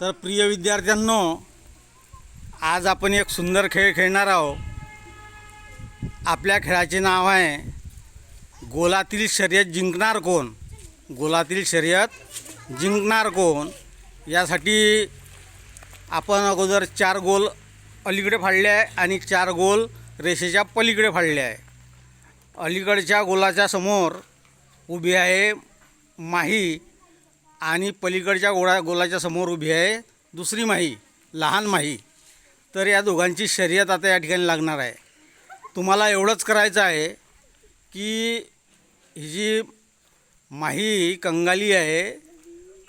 तर प्रिय विद्यार्थ्यांनो आज आपण एक सुंदर खेळ खेळणार आहोत. आपल्या खेळाचे नाव आहे गोलातील शर्यत जिंकणार कोण? गोलातील शर्यत जिंकणार कोण? यासाठी आपण अगोदर चार गोल अलीकडे फाडले आहे आणि चार गोल रेषेच्या पलीकडे फाडले आहे. अलीकडच्या गोलाच्या समोर उभी आहे माही आणि पलीकडच्या गोळा गोलाच्या समोर उभी आहे दुसरी माही लहान माही. तर या दोघांची शर्यत आता या ठिकाणी लागणार आहे. तुम्हाला एवढंच करायचं आहे की ही जी माही कंगाली आहे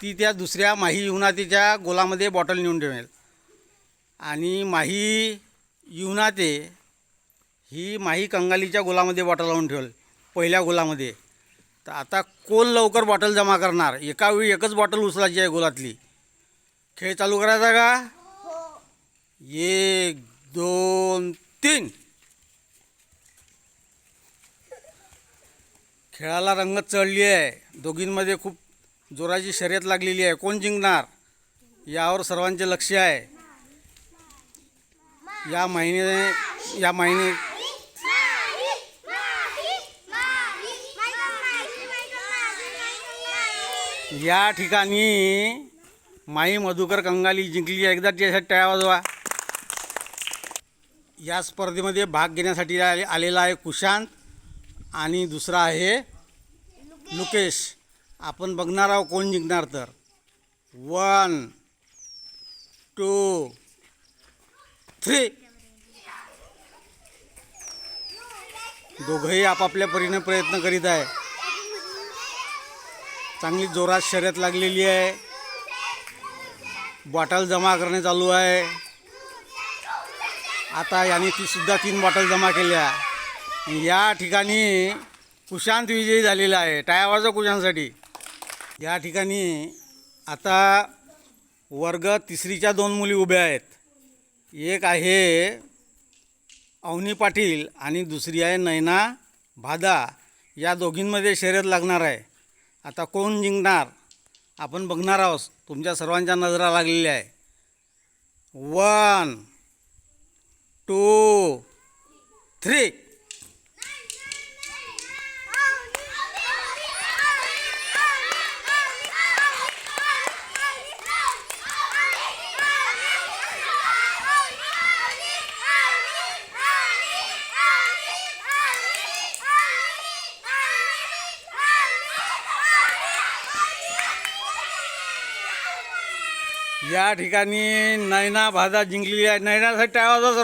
ती त्या दुसऱ्या माही युनातीच्या गोलामध्ये बॉटल नेऊन ठेवेल. आणि माही युनाते ही माही कंगालीच्या गोलामध्ये बॉटल लावून ठेवेल पहिल्या गोलामध्ये. तर आता कोण लवकर बॉटल जमा करणार? एका वेळी एकच बॉटल उचलायची आहे गोलातली. खेळ चालू करायचा का? एक दोन तीन. खेळाला रंगत चढली आहे. दोघींमध्ये खूप जोराची शर्यत लागलेली आहे. कोण जिंकणार? यावर सर्वांचे लक्ष आहे. या महिने या महिने या ठिकाणी माई मधुकर कंगाली जिंकली आहे. एकदा त्यासाठी टाळ्या वाजवा. या स्पर्धेमध्ये भाग घेण्यासाठी आले आलेला आहे कुशांत आणि दुसरा आहे लुकेश. आपण बघणार आहोत कोण जिंकणार तर. वन टू थ्री दोघंही आपापल्या परीने प्रयत्न करीत आहे. चांगली जोरात शर्यत लागलेली आहे. बॉटल जमा करणे चालू आहे. आता याने ती सुद्धा तीन बॉटल जमा केल्या. या ठिकाणी कुशांत विजयी झालेला आहे. टाळ्या कुशांसाठी या ठिकाणी आता वर्ग तिसरीच्या दोन मुली उभ्या आहेत. एक आहे अवनी पाटील आणि दुसरी आहे नैना भादा. या दोघींमध्ये शर्यत लागणार आहे. आता कोण जिंकणार? आपण बघणार आहोत. तुमच्या सर्वांच्या नजरा लागलेल्या आहे. वन टू थ्री या ठिकाणी नैना भादा जिंकलेली आहे. नैनासाठी टाळा वाजवा